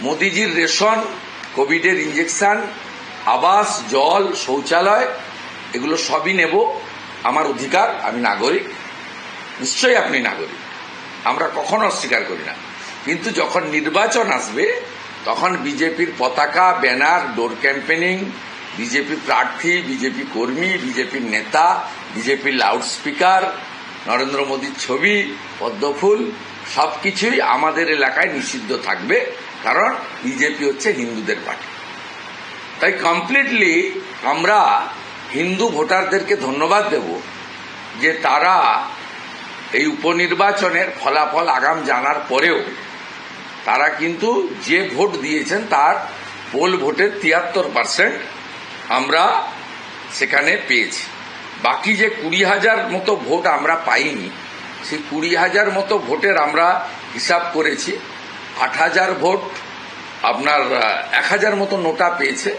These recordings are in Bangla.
মোদিজির রেশন, কোভিডের ইঞ্জেকশন আবাস, জল, শৌচালয়, এগুলো সবই নেব। আমার অধিকার, আমি নাগরিক। নিশ্চয়ই আপনি নাগরিক। আমরা কখনো অস্বীকার করি না। কিন্তু যখন নির্বাচন আসবে, তখন বিজেপির পতাকা, ব্যানার, ডোর ক্যাম্পেনিং, বিজেপি প্রার্থী, বিজেপি কর্মী, বিজেপির নেতা, বিজেপির লাউডস্পিকার, নরেন্দ্র মোদীর ছবি পদ্মফুল সবকিছুই আমাদের এলাকায় নিষিদ্ধ থাকবে। কারণ বিজেপি হচ্ছে হিন্দুদের পার্টি। তাই কমপ্লিটলি আমরা হিন্দু ভোটারদেরকে ধন্যবাদ দেব যে তারা এই উপনির্বাচনের ফলাফল আগাম জানার পরেও তারা কিন্তু যে ভোট দিয়েছেন তার পোল ভোটের তিয়াত্তর পার্সেন্ট আমরা সেখানে পেয়েছি। বাকি যে কুড়ি হাজার মতো ভোট আমরা পাইনি, সেই কুড়ি হাজার মতো ভোটের আমরা হিসাব করেছি। আট হাজার ভোট আপনার এক হাজার মতো নোটা পেয়েছে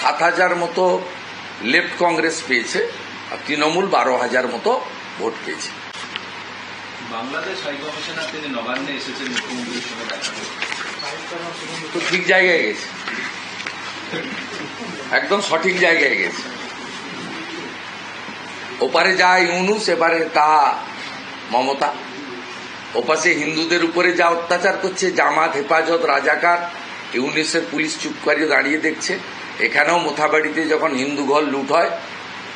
সাত হাজার মতো লেফট কংগ্রেস পেয়েছে আর তৃণমূল বারো হাজার মতো ভোট পেয়েছে। বাংলাদেশ হাই কমিশনার তিনি নবান্নে এসেছেন মুখ্যমন্ত্রীর সঙ্গে দেখা তো ঠিক জায়গায় গেছে। একদম সঠিক জায়গায় গেছে। ওপারে যা ইউনুস এবারে তা মমতা। ওপাশে হিন্দুদের উপরে যা অত্যাচার করছে, জামাত, হেফাজত, রাজাকার ইউনিসের পুলিশ চুপ করিয়ে দাঁড়িয়ে দেখছে। এখানেও মোথাবাড়িতে যখন হিন্দু ঘর লুট হয়,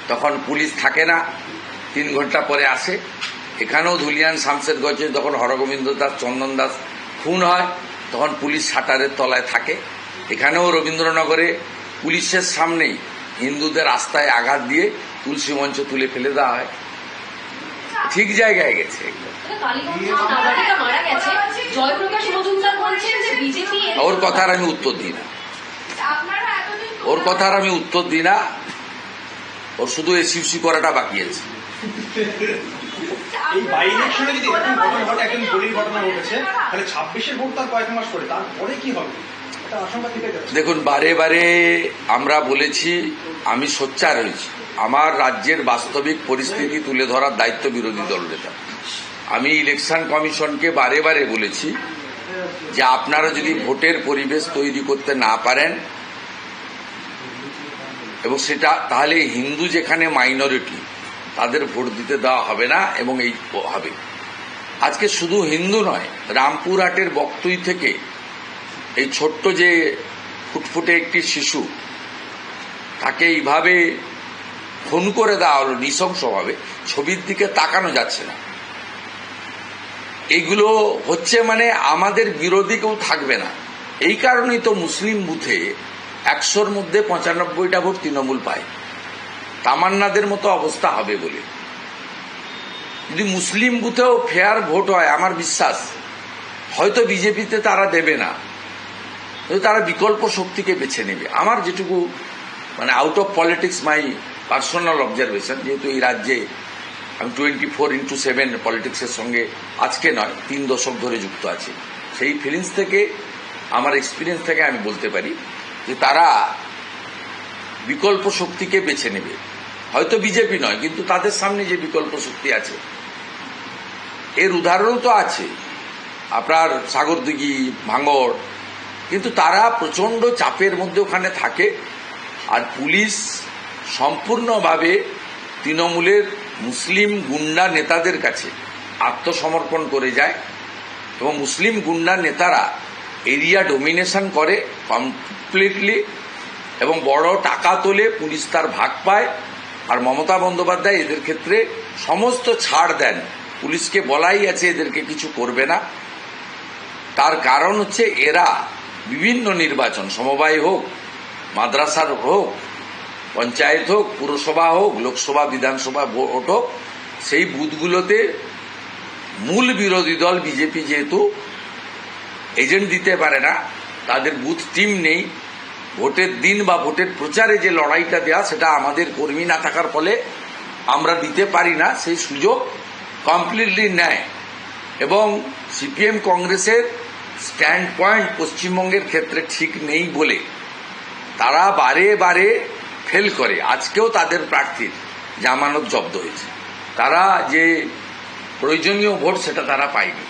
তখন পুলিশ থাকে না, তিন ঘণ্টা পরে আসে। এখানেও ধুলিয়ান শামশেরগঞ্জে যখন হরগোবিন্দ দাস, চন্দন দাস খুন হয়, তখন পুলিশ শাটারের তলায় থাকে। এখানেও রবীন্দ্রনগরে পুলিশের সামনেই হিন্দুদের রাস্তায় আঘাত দিয়ে তুলসী মঞ্চ তুলে ফেলে দেওয়া হয়। ঠিক জায়গায় গেছে। একদম কালীগঞ্জে যে নাবালিকা মারা গেছে। জয়প্রকাশ মজুমদার বলছেন যে বিজেপি ওর কথার আমি উত্তর দিই না। ওর কথার আমি উত্তর দিই না। ওর শুধু এসিউসি করাটা বাকি আছে। এই বাই ইলেকশনে যদি এরকম ঘটনা ঘটে একজন গুলির ঘটনা ঘটেছে তাহলে ছাব্বিশের ভোট তার কয়েক মাস পরে তারপরে কি হবে? একটা আশঙ্কা থেকে যাচ্ছে। দেখুন বারে বারে আমরা বলেছি আমি সোচ্চার হয়েছি। আমার রাজ্যের বাস্তবিক পরিস্থিতি তুলে ধরার দায়িত্ব বিরোধী দল নেতা। আমি ইলেকশন কমিশনকে বারে বারে বলেছি যে আপনারা যদি ভোটের পরিবেশ তৈরি করতে না পারেন, এবং সেটা তাহলে হিন্দু যেখানে মাইনরিটি তাদের ভোট দিতে দেওয়া হবে না, এবং এই হবে। আজকে শুধু হিন্দু নয় রামপুরহাটের বক্তই থেকে এই ছোট্ট যে ফুটফুটে একটি শিশু, তাকে এইভাবে খুন করে দেওয়া হলো, নৃশংসভাবে, ছবির দিকে তাকানো যাচ্ছে না। এইগুলো হচ্ছে মানে আমাদের বিরোধী কেউ থাকবে না। এই কারণেই তো মুসলিম বুথে একশোর মধ্যে পঁচানব্বইটা ভোট তৃণমূল পায়। তামান্নাদের মতো অবস্থা হবে বলে। যদি মুসলিম বুথেও ফেয়ার ভোট হয়, আমার বিশ্বাস, হয়তো বিজেপিতে তারা দেবে না। তারা বিকল্প শক্তিকে বেছে নেবে। আমার যেটুকু মানে out of politics my personal observation যেহেতু এই রাজ্যে আমি টোয়েন্টি ফোর ইন্টু সেভেন পলিটিক্সের সঙ্গে আজকে নয়, তিন দশক ধরে যুক্ত আছি। সেই ফিলিংস থেকে, আমার এক্সপিরিয়েন্স থেকে আমি বলতে পারি যে তারা বিকল্প শক্তিকে বেছে নেবে। হয়তো বিজেপি নয়, কিন্তু তাদের সামনে যে বিকল্প শক্তি আছে, এর উদাহরণও তো আছে। আপনার সাগরদিঘি, ভাঙড়, কিন্তু তারা প্রচণ্ড চাপের মধ্যে ওখানে থাকে। আর পুলিশ সম্পূর্ণভাবে তৃণমূলের মুসলিম গুন্ডা নেতাদের কাছে আত্মসমর্পণ করে যায় এবং মুসলিম গুন্ডা নেতারা এরিয়া ডোমিনেশন করে কমপ্লিটলি এবং বড় টাকা তোলে পুলিশ তার ভাগ পায় আর মমতা বন্দ্যোপাধ্যায় এদের ক্ষেত্রে সমস্ত ছাড় দেন। পুলিশকে বলাই আছে এদেরকে কিছু করবে না। তার কারণ হচ্ছে এরা বিভিন্ন নির্বাচন, সমবায় হোক, মাদ্রাসার হোক পঞ্চায়েত হোক, পুরসভা হোক, লোকসভা, বিধানসভা, ভোট হোক, সেই বুথগুলোতে মূল বিরোধী দল বিজেপি যেহেতু এজেন্ট দিতে পারে না, তাদের বুথ টিম নেই, ভোটের দিন বা ভোটের প্রচারে যে লড়াইটা দেওয়া সেটা আমাদের কর্মী না থাকার ফলে আমরা দিতে পারি না, সেই সুযোগ কমপ্লিটলি নেয়। এবং সিপিএম কংগ্রেসের স্ট্যান্ড পয়েন্ট পশ্চিমবঙ্গের ক্ষেত্রে ঠিক নেই বলে, তারা বারে বারে ফেল করে। আজকেও তাদের প্রার্থীর জামানত জব্দ হয়েছে। তারা যে প্রয়োজনীয় ভোট সেটা তারা পায়নি।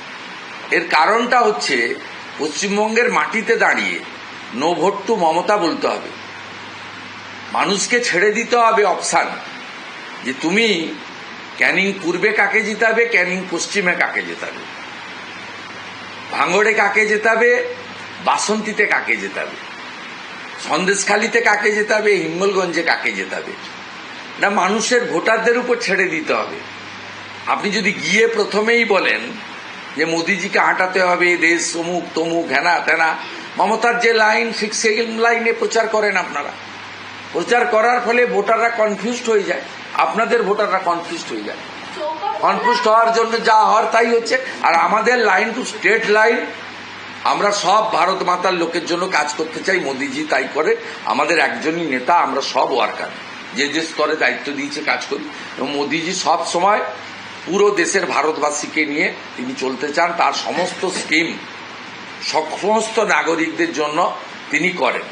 এর কারণটা হচ্ছে পশ্চিমবঙ্গের মাটিতে দাঁড়িয়ে নো ভোট টু মমতা বলতে হবে। মানুষকে ছেড়ে দিতে হবে অপশান যে তুমি ক্যানিং পূর্বে কাকে জিতাবে, ক্যানিং পশ্চিমে কাকে জেতাবে? ভাঙড়ে কাকে জেতাবে, বাসন্তীতে কাকে জেতাবে? সন্দেশখালিতে কাকে জেতাবে হিঙ্গলগঞ্জে কাকে জেতাবে না মানুষের ভোটারদের উপর ছেড়ে দিতে হবে। আপনি যদি গিয়ে প্রথমেই বলেন যে মোদিজিকে হাঁটাতে হবে দেশ অমুক তমুক হেনা তেনা মমতার যে লাইন ঠিক সেই লাইনে প্রচার করেন আপনারা। প্রচার করার ফলে ভোটাররা কনফিউজড হয়ে যায়। আপনাদের ভোটাররা কনফিউজড হয়ে যায়। কনফিউজড হওয়ার জন্য যা হওয়ার তাই হচ্ছে। আর আমাদের লাইন টু স্টেট লাইন আমরা সব ভারত মাতার লোকের জন্য কাজ করতে চাই, মোদিজি তাই করে। আমাদের একজনই নেতা, আমরা সব ওয়ার্কার। যে যে স্তরে দায়িত্ব দিয়েছে কাজ করি। এবং মোদিজি সব সময় পুরো দেশের ভারতবাসীকে নিয়ে তিনি চলতে চান। তার সমস্ত স্কিম সমস্ত নাগরিকদের জন্য তিনি করেন।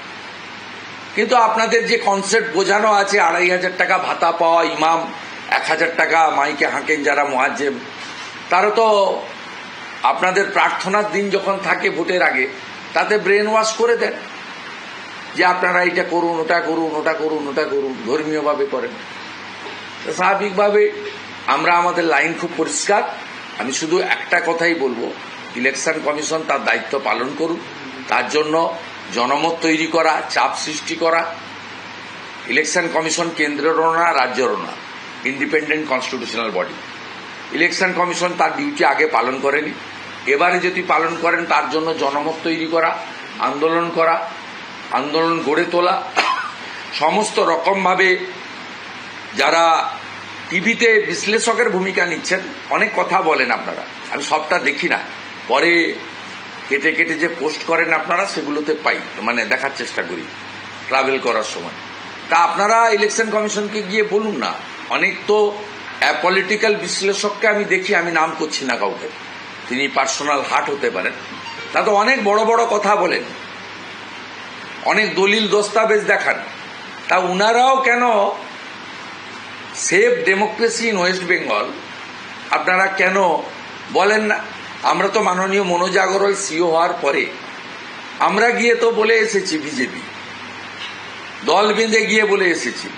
কিন্তু আপনাদের যে কনসেপ্ট বোঝানো আছে, আড়াই হাজার টাকা ভাতা পাওয়া ইমাম, এক হাজার টাকা মাইকে হাঁকেন যারা মোয়াজ্জেম তারা তো আপনাদের প্রার্থনার দিন যখন থাকে ভোটের আগে, তাতে ব্রেন ওয়াশ করে দেন যে আপনারা এটা করুন, ওটা করুন ওটা করুন ওটা করুন, ধর্মীয়ভাবে করেন। স্বাভাবিকভাবে আমরা আমাদের লাইন খুব পরিষ্কার। আমি শুধু একটা কথাই বলব, ইলেকশন কমিশন তার দায়িত্ব পালন করুন তার জন্য জনমত তৈরি করা, চাপ সৃষ্টি করা। ইলেকশন কমিশন কেন্দ্রেরও না রাজ্যেরও না independent constitutional body election commission তার ডিউটি আগে পালন করেনি। এবারে যদি পালন করেন, তার জন্য জনমত তৈরি করা, আন্দোলন করা, আন্দোলন গড়ে তোলা, সমস্ত রকমভাবে যারা টিভিতে বিশ্লেষকের ভূমিকা নিচ্ছেন, অনেক কথা বলেন আপনারা। আমি সবটা দেখি না। পরে কেটে কেটে যে পোস্ট করেন আপনারা, সেগুলোতে পাই মানে দেখার চেষ্টা করি ট্রাভেল করার সময়। তা আপনারা ইলেকশন কমিশনকে গিয়ে বলুন না। অনেক তো পলিটিক্যাল বিশ্লেষককে আমি দেখি, আমি নাম করছি না কাউকে। তিনি পার্সোনাল হার্ট হতে পারেন। তা তো অনেক বড় বড় কথা বলেন। অনেক দলিল দস্তাবেজ দেখান। তা উনারাও কেন safe democracy in West Bengal? আপনারা কেন বলেন না? আমরা তো মাননীয় মনোজ আগরওয়াল সিও হওয়ার পরে। আমরা গিয়ে তো বলে এসেছি বিজেপি। দল বেঁধে গিয়ে বলে এসেছি।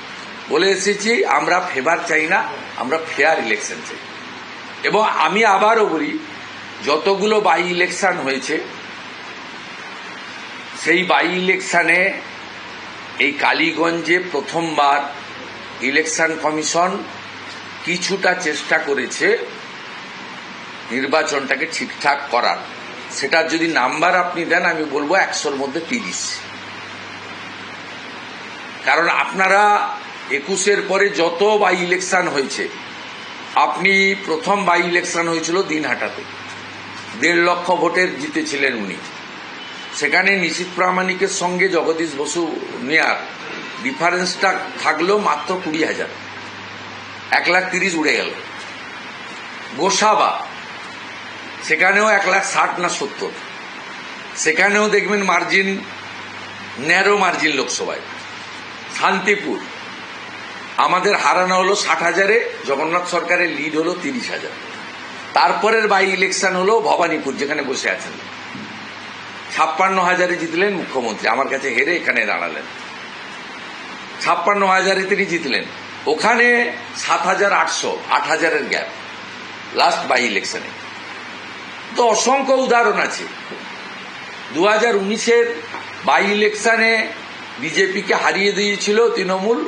বলে এসেছি, আমরা ফেভার চাই না, আমরা ফেয়ার ইলেকশন চাই। এবং আমি আবারও বলি যতগুলো বাই ইলেকশন হয়েছে, সেই বাই ইলেকশনে এই কালীগঞ্জে প্রথমবার ইলেকশন কমিশন কিছুটা চেষ্টা করেছে নির্বাচনটাকে ঠিকঠাক করার। সেটার যদি নাম্বার আপনি দেন, আমি বলব একশোর মধ্যে তিরিশ। কারণ আপনারা একুশের পরে যত বাই ইলেকশন হয়েছে, আপনি প্রথম বাই ইলেকশন হয়েছিল দিনহাটাতে। দেড় লক্ষ ভোটের জিতেছিলেন উনি। সেখানে নিশীত প্রামাণিকের সঙ্গে জগদীশ বসু নেয়ার ডিফারেন্সটা থাকলেও মাত্র কুড়ি হাজার। এক লাখ তিরিশ উড়ে গেল। গোসাবা, সেখানেও এক লাখ ষাট না সত্তর। সেখানেও দেখবেন মার্জিন, ন্যারো মার্জিন লোকসভায়। শান্তিপুর, আমাদের হারানো হলো ষাট হাজারে, জগন্নাথ সরকারের লিড হলো তিরিশ হাজার। তারপরের বাই ইলেকশন হলো ভবানীপুর, যেখানে বসে আছেন। ছাপ্পান্ন হাজারে জিতলেন মুখ্যমন্ত্রী, আমার কাছে হেরে এখানে দাঁড়ালেন। ছাপ্পান্ন হাজারে তিনি জিতলেন। ওখানে সাত হাজার আটশো, আট হাজারের গ্যাপ লাস্ট বাই ইলেকশনে তো অসংখ্য উদাহরণ আছে। দু হাজার উনিশের বাই ইলেকশনে বিজেপিকে হারিয়ে দিয়েছিল তৃণমূল